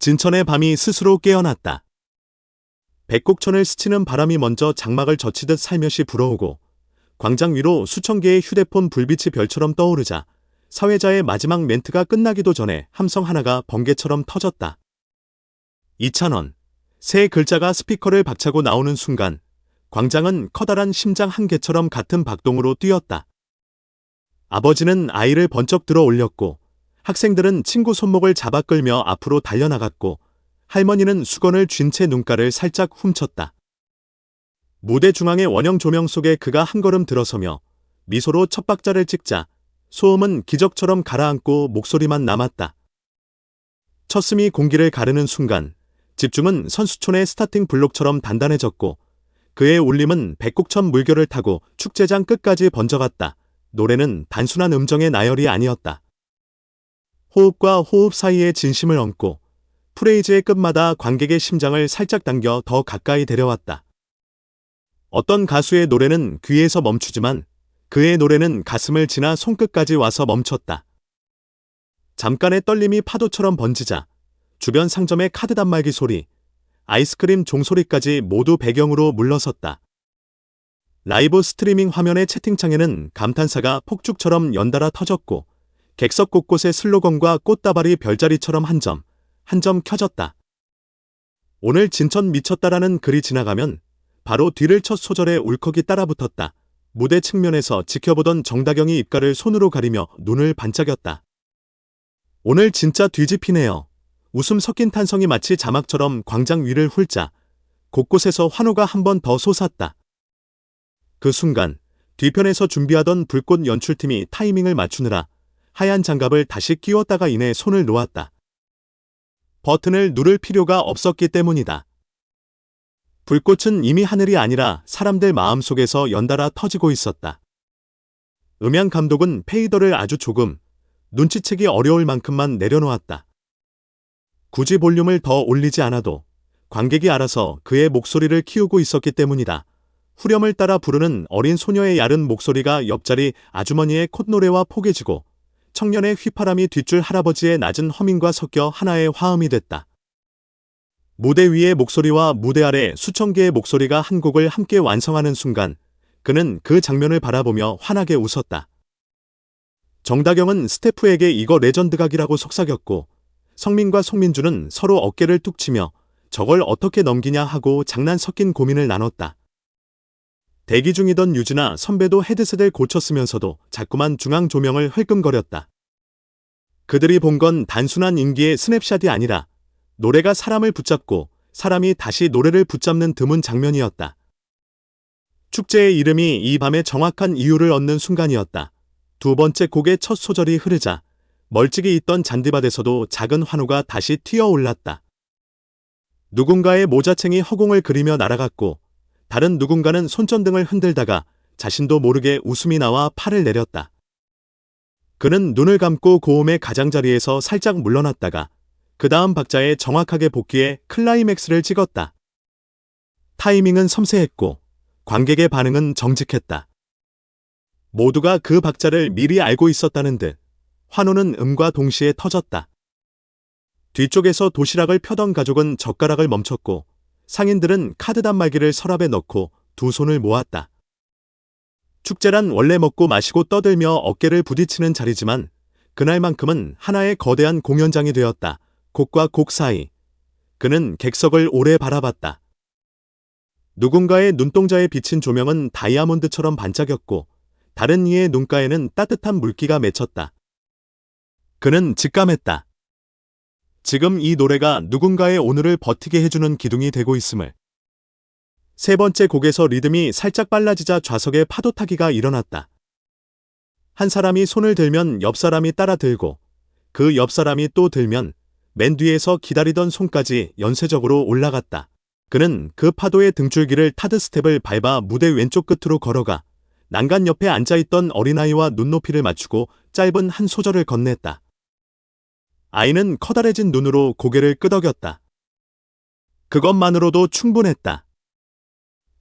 진천의 밤이 스스로 깨어났다. 백곡천을 스치는 바람이 먼저 장막을 젖히듯 살며시 불어오고 광장 위로 수천 개의 휴대폰 불빛이 별처럼 떠오르자 사회자의 마지막 멘트가 끝나기도 전에 함성 하나가 번개처럼 터졌다. 2,000원. 세 글자가 스피커를 박차고 나오는 순간 광장은 커다란 심장 한 개처럼 같은 박동으로 뛰었다. 아버지는 아이를 번쩍 들어 올렸고 학생들은 친구 손목을 잡아 끌며 앞으로 달려나갔고 할머니는 수건을 쥔 채 눈가를 살짝 훔쳤다. 무대 중앙의 원형 조명 속에 그가 한 걸음 들어서며 미소로 첫 박자를 찍자 소음은 기적처럼 가라앉고 목소리만 남았다. 첫숨이 공기를 가르는 순간 집중은 선수촌의 스타팅 블록처럼 단단해졌고 그의 울림은 백곡천 물결을 타고 축제장 끝까지 번져갔다. 노래는 단순한 음정의 나열이 아니었다. 호흡과 호흡 사이의 진심을 얹고 프레이즈의 끝마다 관객의 심장을 살짝 당겨 더 가까이 데려왔다. 어떤 가수의 노래는 귀에서 멈추지만 그의 노래는 가슴을 지나 손끝까지 와서 멈췄다. 잠깐의 떨림이 파도처럼 번지자 주변 상점의 카드 단말기 소리, 아이스크림 종소리까지 모두 배경으로 물러섰다. 라이브 스트리밍 화면의 채팅창에는 감탄사가 폭죽처럼 연달아 터졌고 객석 곳곳의 슬로건과 꽃다발이 별자리처럼 한 점, 한 점 켜졌다. 오늘 진천 미쳤다라는 글이 지나가면 바로 뒤를 첫 소절에 울컥이 따라붙었다. 무대 측면에서 지켜보던 정다경이 입가를 손으로 가리며 눈을 반짝였다. 오늘 진짜 뒤집히네요. 웃음 섞인 탄성이 마치 자막처럼 광장 위를 훑자 곳곳에서 환호가 한 번 더 솟았다. 그 순간 뒤편에서 준비하던 불꽃 연출팀이 타이밍을 맞추느라 하얀 장갑을 다시 끼웠다가 이내 손을 놓았다. 버튼을 누를 필요가 없었기 때문이다. 불꽃은 이미 하늘이 아니라 사람들 마음속에서 연달아 터지고 있었다. 음향 감독은 페이더를 아주 조금, 눈치채기 어려울 만큼만 내려놓았다. 굳이 볼륨을 더 올리지 않아도 관객이 알아서 그의 목소리를 키우고 있었기 때문이다. 후렴을 따라 부르는 어린 소녀의 얇은 목소리가 옆자리 아주머니의 콧노래와 포개지고 청년의 휘파람이 뒷줄 할아버지의 낮은 허밍과 섞여 하나의 화음이 됐다. 무대 위의 목소리와 무대 아래 수천 개의 목소리가 한 곡을 함께 완성하는 순간 그는 그 장면을 바라보며 환하게 웃었다. 정다경은 스태프에게 이거 레전드 각이라고 속삭였고 성민과 송민주는 서로 어깨를 뚝 치며 저걸 어떻게 넘기냐 하고 장난 섞인 고민을 나눴다. 대기 중이던 유진아 선배도 헤드셋을 고쳤으면서도 자꾸만 중앙 조명을 흘끔거렸다. 그들이 본 건 단순한 인기의 스냅샷이 아니라 노래가 사람을 붙잡고 사람이 다시 노래를 붙잡는 드문 장면이었다. 축제의 이름이 이 밤의 정확한 이유를 얻는 순간이었다. 두 번째 곡의 첫 소절이 흐르자 멀찍이 있던 잔디밭에서도 작은 환호가 다시 튀어올랐다. 누군가의 모자챙이 허공을 그리며 날아갔고 다른 누군가는 손전등을 흔들다가 자신도 모르게 웃음이 나와 팔을 내렸다. 그는 눈을 감고 고음의 가장자리에서 살짝 물러났다가 그 다음 박자에 정확하게 복귀해 클라이맥스를 찍었다. 타이밍은 섬세했고 관객의 반응은 정직했다. 모두가 그 박자를 미리 알고 있었다는 듯 환호는 음과 동시에 터졌다. 뒤쪽에서 도시락을 펴던 가족은 젓가락을 멈췄고 상인들은 카드 단말기를 서랍에 넣고 두 손을 모았다. 축제란 원래 먹고 마시고 떠들며 어깨를 부딪히는 자리지만 그날만큼은 하나의 거대한 공연장이 되었다. 곡과 곡 사이. 그는 객석을 오래 바라봤다. 누군가의 눈동자에 비친 조명은 다이아몬드처럼 반짝였고 다른 이의 눈가에는 따뜻한 물기가 맺혔다. 그는 직감했다. 지금 이 노래가 누군가의 오늘을 버티게 해주는 기둥이 되고 있음을. 세 번째 곡에서 리듬이 살짝 빨라지자 좌석에 파도타기가 일어났다. 한 사람이 손을 들면 옆 사람이 따라 들고 그 옆 사람이 또 들면 맨 뒤에서 기다리던 손까지 연쇄적으로 올라갔다. 그는 그 파도의 등줄기를 타드 스텝을 밟아 무대 왼쪽 끝으로 걸어가 난간 옆에 앉아있던 어린아이와 눈높이를 맞추고 짧은 한 소절을 건넸다. 아이는 커다래진 눈으로 고개를 끄덕였다. 그것만으로도 충분했다.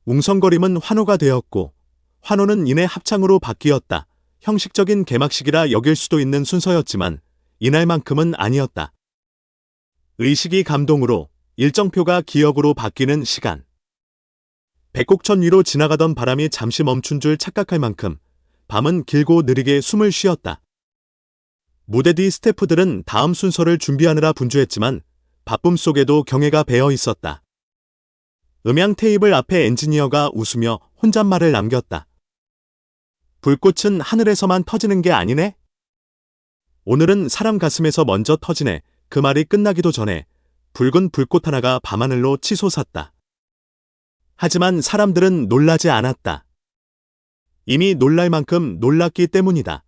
웅성거림은 환호가 되었고 환호는 이내 합창으로 바뀌었다. 형식적인 개막식이라 여길 수도 있는 순서였지만 이날만큼은 아니었다. 의식이 감동으로 일정표가 기억으로 바뀌는 시간. 백곡천 위로 지나가던 바람이 잠시 멈춘 줄 착각할 만큼 밤은 길고 느리게 숨을 쉬었다. 무대 뒤 스태프들은 다음 순서를 준비하느라 분주했지만 바쁨 속에도 경애가 배어 있었다. 음향 테이블 앞에 엔지니어가 웃으며 혼잣말을 남겼다. 불꽃은 하늘에서만 터지는 게 아니네? 오늘은 사람 가슴에서 먼저 터지네. 그 말이 끝나기도 전에 붉은 불꽃 하나가 밤하늘로 치솟았다. 하지만 사람들은 놀라지 않았다. 이미 놀랄 만큼 놀랐기 때문이다.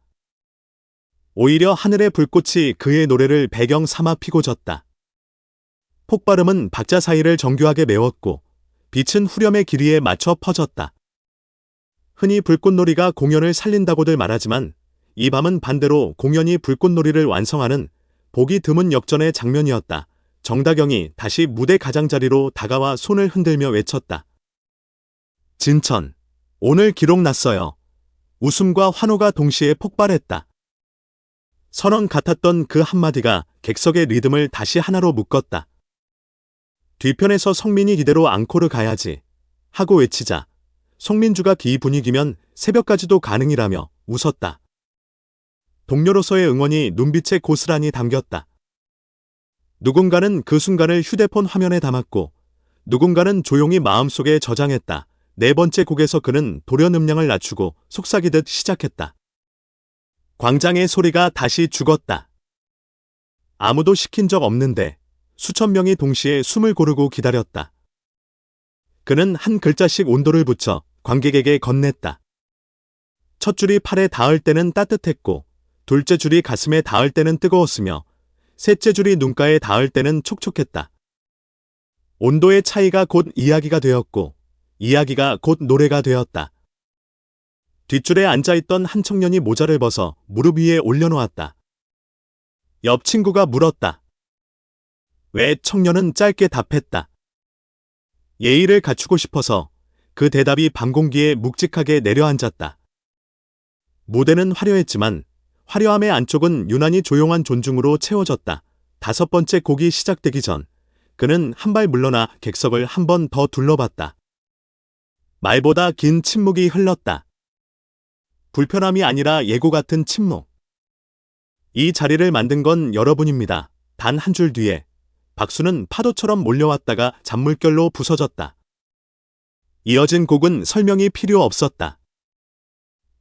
오히려 하늘의 불꽃이 그의 노래를 배경 삼아 피고 졌다. 폭발음은 박자 사이를 정교하게 메웠고 빛은 후렴의 길이에 맞춰 퍼졌다. 흔히 불꽃놀이가 공연을 살린다고들 말하지만 이 밤은 반대로 공연이 불꽃놀이를 완성하는 보기 드문 역전의 장면이었다. 정다경이 다시 무대 가장자리로 다가와 손을 흔들며 외쳤다. 진천, 오늘 기록 났어요. 웃음과 환호가 동시에 폭발했다. 선언 같았던 그 한마디가 객석의 리듬을 다시 하나로 묶었다. 뒤편에서 성민이 이대로 앙코르 가야지 하고 외치자 송민주가 기 분위기면 새벽까지도 가능이라며 웃었다. 동료로서의 응원이 눈빛에 고스란히 담겼다. 누군가는 그 순간을 휴대폰 화면에 담았고 누군가는 조용히 마음속에 저장했다. 네 번째 곡에서 그는 돌연 음량을 낮추고 속삭이듯 시작했다. 광장의 소리가 다시 죽었다. 아무도 시킨 적 없는데 수천 명이 동시에 숨을 고르고 기다렸다. 그는 한 글자씩 온도를 붙여 관객에게 건넸다. 첫 줄이 팔에 닿을 때는 따뜻했고, 둘째 줄이 가슴에 닿을 때는 뜨거웠으며, 셋째 줄이 눈가에 닿을 때는 촉촉했다. 온도의 차이가 곧 이야기가 되었고, 이야기가 곧 노래가 되었다. 뒷줄에 앉아있던 한 청년이 모자를 벗어 무릎 위에 올려놓았다. 옆 친구가 물었다. 왜 청년은 짧게 답했다. 예의를 갖추고 싶어서 그 대답이 밤 공기에 묵직하게 내려앉았다. 무대는 화려했지만 화려함의 안쪽은 유난히 조용한 존중으로 채워졌다. 다섯 번째 곡이 시작되기 전 그는 한 발 물러나 객석을 한 번 더 둘러봤다. 말보다 긴 침묵이 흘렀다. 불편함이 아니라 예고 같은 침묵. 이 자리를 만든 건 여러분입니다. 단 한 줄 뒤에 박수는 파도처럼 몰려왔다가 잔물결로 부서졌다. 이어진 곡은 설명이 필요 없었다.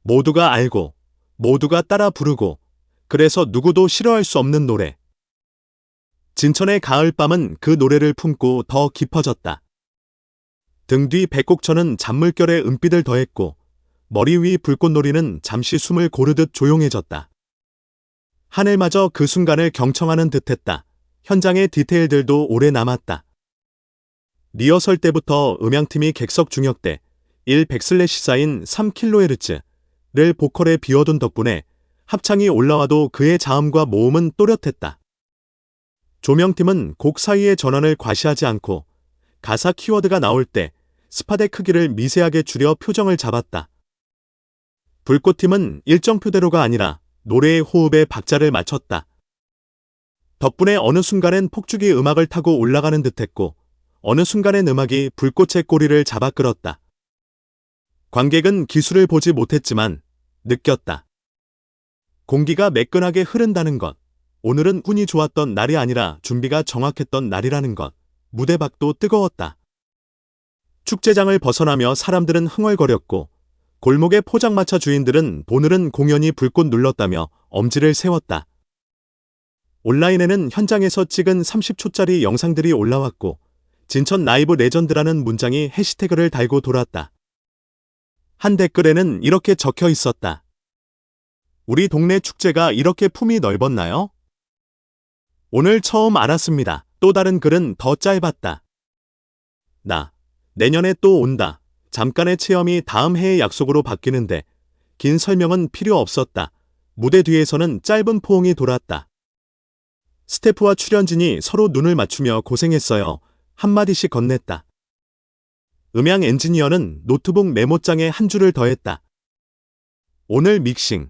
모두가 알고, 모두가 따라 부르고, 그래서 누구도 싫어할 수 없는 노래. 진천의 가을밤은 그 노래를 품고 더 깊어졌다. 등 뒤 백곡천은 잔물결에 은빛을 더했고, 머리 위 불꽃놀이는 잠시 숨을 고르듯 조용해졌다. 하늘마저 그 순간을 경청하는 듯했다. 현장의 디테일들도 오래 남았다. 리허설 때부터 음향팀이 객석 중역대 100슬래시 사인 3kHz를 보컬에 비워둔 덕분에 합창이 올라와도 그의 자음과 모음은 또렷했다. 조명팀은 곡 사이의 전환을 과시하지 않고 가사 키워드가 나올 때 스팟의 크기를 미세하게 줄여 표정을 잡았다. 불꽃팀은 일정표대로가 아니라 노래의 호흡에 박자를 맞췄다. 덕분에 어느 순간엔 폭죽이 음악을 타고 올라가는 듯했고 어느 순간엔 음악이 불꽃의 꼬리를 잡아 끌었다. 관객은 기술을 보지 못했지만 느꼈다. 공기가 매끈하게 흐른다는 것, 오늘은 운이 좋았던 날이 아니라 준비가 정확했던 날이라는 것, 무대 밖도 뜨거웠다. 축제장을 벗어나며 사람들은 흥얼거렸고 골목의 포장마차 주인들은 오늘은 공연이 불꽃 눌렀다며 엄지를 세웠다. 온라인에는 현장에서 찍은 30초짜리 영상들이 올라왔고 진천 라이브 레전드라는 문장이 해시태그를 달고 돌았다. 한 댓글에는 이렇게 적혀 있었다. 우리 동네 축제가 이렇게 품이 넓었나요? 오늘 처음 알았습니다. 또 다른 글은 더 짧았다. 나, 내년에 또 온다. 잠깐의 체험이 다음 해의 약속으로 바뀌는데 긴 설명은 필요 없었다. 무대 뒤에서는 짧은 포옹이 돌았다. 스태프와 출연진이 서로 눈을 맞추며 고생했어요. 한마디씩 건넸다. 음향 엔지니어는 노트북 메모장에 한 줄을 더했다. 오늘 믹싱,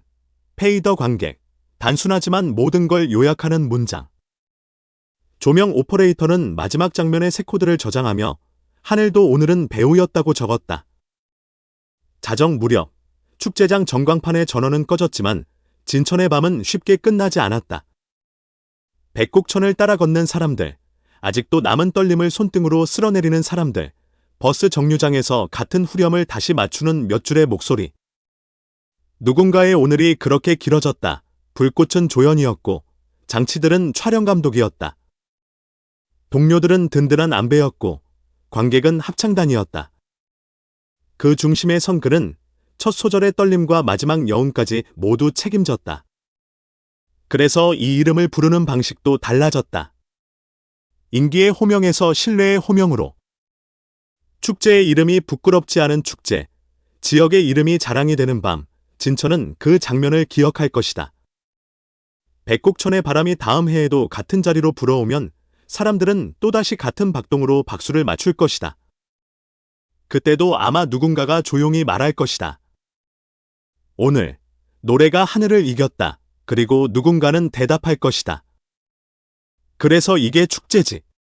페이더 관객, 단순하지만 모든 걸 요약하는 문장. 조명 오퍼레이터는 마지막 장면의 새 코드를 저장하며 하늘도 오늘은 배우였다고 적었다. 자정 무렵 축제장 전광판의 전원은 꺼졌지만 진천의 밤은 쉽게 끝나지 않았다. 백곡천을 따라 걷는 사람들, 아직도 남은 떨림을 손등으로 쓸어내리는 사람들, 버스 정류장에서 같은 후렴을 다시 맞추는 몇 줄의 목소리. 누군가의 오늘이 그렇게 길어졌다. 불꽃은 조연이었고, 장치들은 촬영 감독이었다. 동료들은 든든한 안배였고, 관객은 합창단이었다. 그선 그는 첫 소절의 떨림과 마지막 여운까지 모두 책임졌다. 그래서 이 이름을 부르는 방식도 달라졌다. 인기의 호명에서 신뢰의 호명으로. 축제의 이름이 부끄럽지 않은 축제, 지역의 이름이 자랑이 되는 밤, 진천은 그 장면을 기억할 것이다. 백곡천의 바람이 다음 해에도 같은 자리로 불어오면 사람들은 또다시 같은 박동으로 박수를 맞출 것이다. 그때도 아마 누군가가 조용히 말할 것이다. 오늘 노래가 하늘을 이겼다. 그리고 누군가는 대답할 것이다. 그래서 이게 축제지.